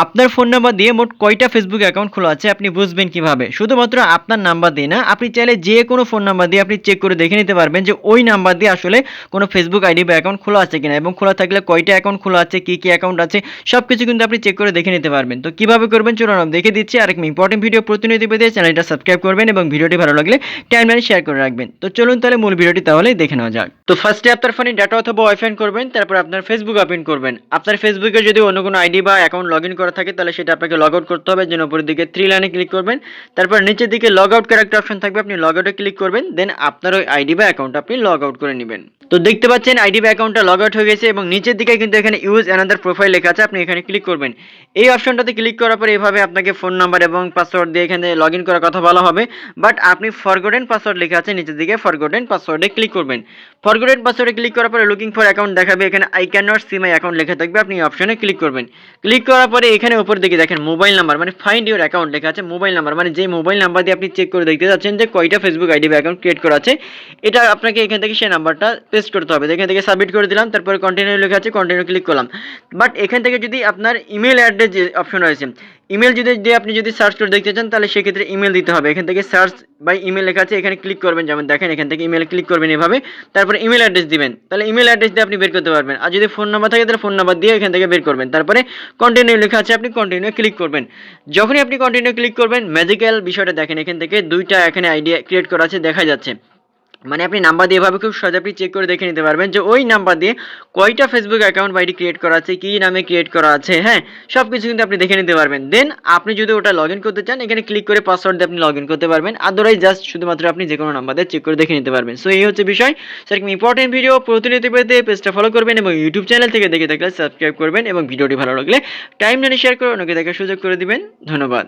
আপনার phone number দিয়ে মোট কয়টা ফেসবুক অ্যাকাউন্ট খোলা আছে আপনি বুঝবেন কীভাবে? শুধুমাত্র আপনার নাম্বার দিয়ে না, আপনি চাইলে যে কোনো ফোন নাম্বার দিয়ে আপনি চেক করে দেখে নিতে পারবেন যে ওই নাম্বার দিয়ে আসলে কোনো ফেসবুক আইডি বা অ্যাকাউন্ট খোলা আছে কিনা এবং খোলা থাকলে কয়টা অ্যাকাউন্ট খোলা আছে, কী কী অ্যাকাউন্ট আছে সব কিছু কিন্তু আপনি চেক করে দেখে নিতে পারবেন। তো কীভাবে করবেন চলুন আমি দেখে দিচ্ছি। আর একটা ইম্পর্টেন্ট ভিডিও প্রতিনিধি পেতে চ্যানেলটা সাবস্ক্রাইব করবেন এবং ভিডিওটি ভালো লাগলে টাইমলাইনে শেয়ার করে রাখবেন। তো চলুন তাহলে মূল ভিডিওটি তাহলে দেখে নেওয়া যাক। তো ফার্স্টে আপনার ফোনে ডাটা অথবা ওয়াইফাই করবেন, তারপর আপনার ফেসবুক ওপেন করবেন। আপনার ফেসবুকে যদি অন্য কোনো আইডি বা অ্যাকাউন্ট লগ ইন করা থাকে, তাহলে সেটা আপনাকে লগ আউট করতে হবে, যেন উপরের দিকে থ্রি লাইনে ক্লিক করবেন। তারপর নিচের দিকে লগ আউট করার একটা অপশন থাকবে, আপনি লগ আউটে ক্লিক করবেন দেন আপনার ওই আইডি বা অ্যাকাউন্ট আপনি লগ আউট করে নেবেন। তো দেখতে পাচ্ছেন আইডি বা অ্যাকাউন্টটা লগ আউট হয়ে গেছে এবং নিচের দিকে কিন্তু এখানে ইউজ অ্যানাদার প্রোফাইল লেখা আছে, আপনি এখানে ক্লিক করবেন। এই অপশনটাতে ক্লিক করার পরে এভাবে আপনাকে ফোন নাম্বার এবং পাসওয়ার্ড দিয়ে এখানে লগ ইন করার কথা বলা হবে। বাট আপনি ফরগোডেন পাসওয়ার্ড লেখা আছে নিচের দিকে ফরগোডেন পাসওয়ার্ডে ক্লিক করবেন। ফরগোডেন পাসওয়ার্ডে ক্লিক করার পরে লুকিং ফর অ্যাকাউন্ট দেখাবে, এখানে I cannot see my account লেখা থাকবে, আপনি এই অপশনে ক্লিক করবেন। ক্লিক করার পরে এখানে উপর দিকে দেখেন মোবাইল নাম্বার মানে ফাইন্ড ইউর অ্যাকাউন্ট লেখা আছে মোবাইল নাম্বার মানে যে মোবাইল নাম্বার দিয়ে আপনি চেক করে দেখতে যাচ্ছেন যে কয়টা ফেসবুক আইডি অ্যাকাউন্ট ক্রিয়েট করা আছে, এটা আপনাকে এখান থেকে সেই নাম্বারটা পেস্ট করতে হবে। এখান থেকে সাবমিট করে দিলাম, তারপরে কন্টিনিউ লেখা আছে কন্টিনিউ ক্লিক করলাম। বাট এখান থেকে যদি আপনার ইমেল অ্যাড্রেস যে অপশন রয়েছে ইমেল যদি, দিয়ে আপনি যদি সার্চ করে দেখতে চান, তাহলে সেক্ষেত্রে ইমেল দিতে হবে। এখান থেকে সার্চ বাই ইমেল লেখা আছে, এখানে ক্লিক করবেন, যেমন দেখেন, এখান থেকে ইমেল ক্লিক করবেন এভাবে। তারপরে ইমেল অ্যাড্রেস দিবেন। তাহলে ইমেল অ্যাড্রেস দিয়ে আপনি বের করতে পারবেন। আর যদি ফোন নাম্বার থাকে, তাহলে ফোন নাম্বার দিয়ে এখান থেকে বের করবেন। তারপরে কন্টিনিউ লেখা আছে, আপনি কন্টিনিউ ক্লিক করবেন। যখনই আপনি কন্টিনিউ ক্লিক করবেন ম্যাজিক্যাল বিষয়টা দেখেন, এখান থেকে দুইটা এখানে আইডিয়া ক্রিয়েট করা আছে, দেখা যাচ্ছে। মানে আপনি নাম্বার দিয়ে এভাবে খুব সহজে আপনি চেক করে দেখে নিতে পারবেন যে ওই নাম্বার দিয়ে কয়টা ফেসবুক অ্যাকাউন্ট বা আইডি ক্রিয়েট করা আছে, কী নামে ক্রিয়েট করা আছে হ্যাঁ? সব কিছু কিন্তু আপনি দেখে নিতে পারবেন। দেন আপনি যদি ওটা লগ করতে চান, এখানে ক্লিক করে পাসওয়ার্ড দিয়ে আপনি লগ করতে পারবেন। আদারওয়াইজ জাস্ট শুধুমাত্র আপনি যে কোনো নাম্বার দিয়ে চেক করে দেখে নিতে পারবেন। সো এই হচ্ছে বিষয়। সেরকম ইম্পর্টেন্ট ভিডিও প্রতিনিধি পেতে পেজটা ফলো করবেন এবং ইউটিউব চ্যানেল থেকে দেখে থাকলে সাবস্ক্রাইব করবেন এবং ভিডিওটি ভালো লাগলে টাইম নিয়ে শেয়ার করে অনেকে দেখার সুযোগ করে দিবেন। ধন্যবাদ।